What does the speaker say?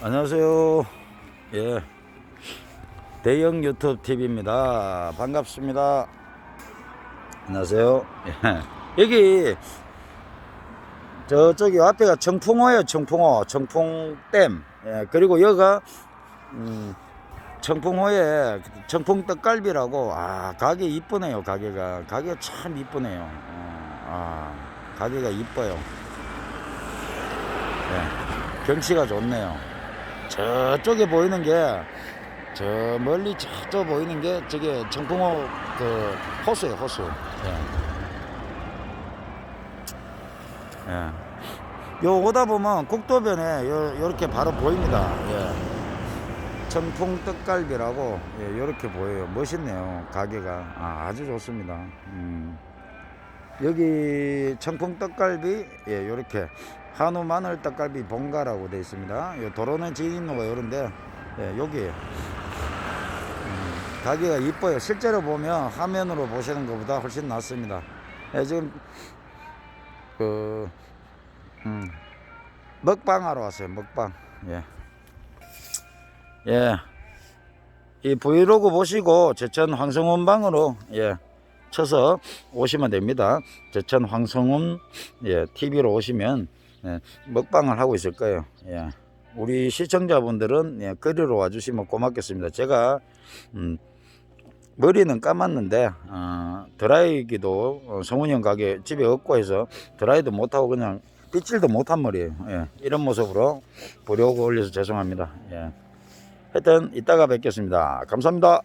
안녕하세요. 예. 대형 유튜브 TV입니다. 반갑습니다. 안녕하세요. 예. 여기 저쪽이 앞에가 청풍호예요. 청풍호. 청풍댐. 예. 그리고 여기가 음, 청풍호에 청풍 떡갈비라고 아 가게 이쁘네요. 가게가 가게 참 이쁘네요. 어, 아 가게가 이뻐요. 예. 경치가 좋네요. 저쪽에 보이는 게 저 멀리 저쪽 보이는 게 저게 청풍호 그 호수예요 호수. 예. 예. 요 오다 보면 국도변에 요 요렇게 바로 보입니다. 예. 청풍 떡갈비라고 예, 요렇게 보여요. 멋있네요. 가게가 아, 아주 좋습니다. 음. 여기 청풍 떡갈비 예, 요렇게 한우 마늘 떡갈비 본가라고 되어 있습니다. 요 도로는 지인로가 요런데 예, 여기 음, 가게가 이뻐요. 실제로 보면 화면으로 보시는 것보다 훨씬 낫습니다. 예, 지금 그 음, 먹방하러 왔어요. 먹방. 예. 예. 이 브이로그 보시고 제천 황성원방으로 예. 쳐서 오시면 됩니다. 제천 황성훈 예, TV로 오시면 예, 먹방을 하고 있을 거예요. 예. 우리 시청자분들은 예, 끓이러 와주시면 고맙겠습니다. 제가 음, 머리는 감았는데 어, 드라이기도 어, 성훈이 형 가게 집에 없고 해서 드라이도 못하고 그냥 빗질도 못한 머리예요. 예. 이런 모습으로 브이로그 올려서 죄송합니다. 예. 하여튼 이따가 뵙겠습니다. 감사합니다.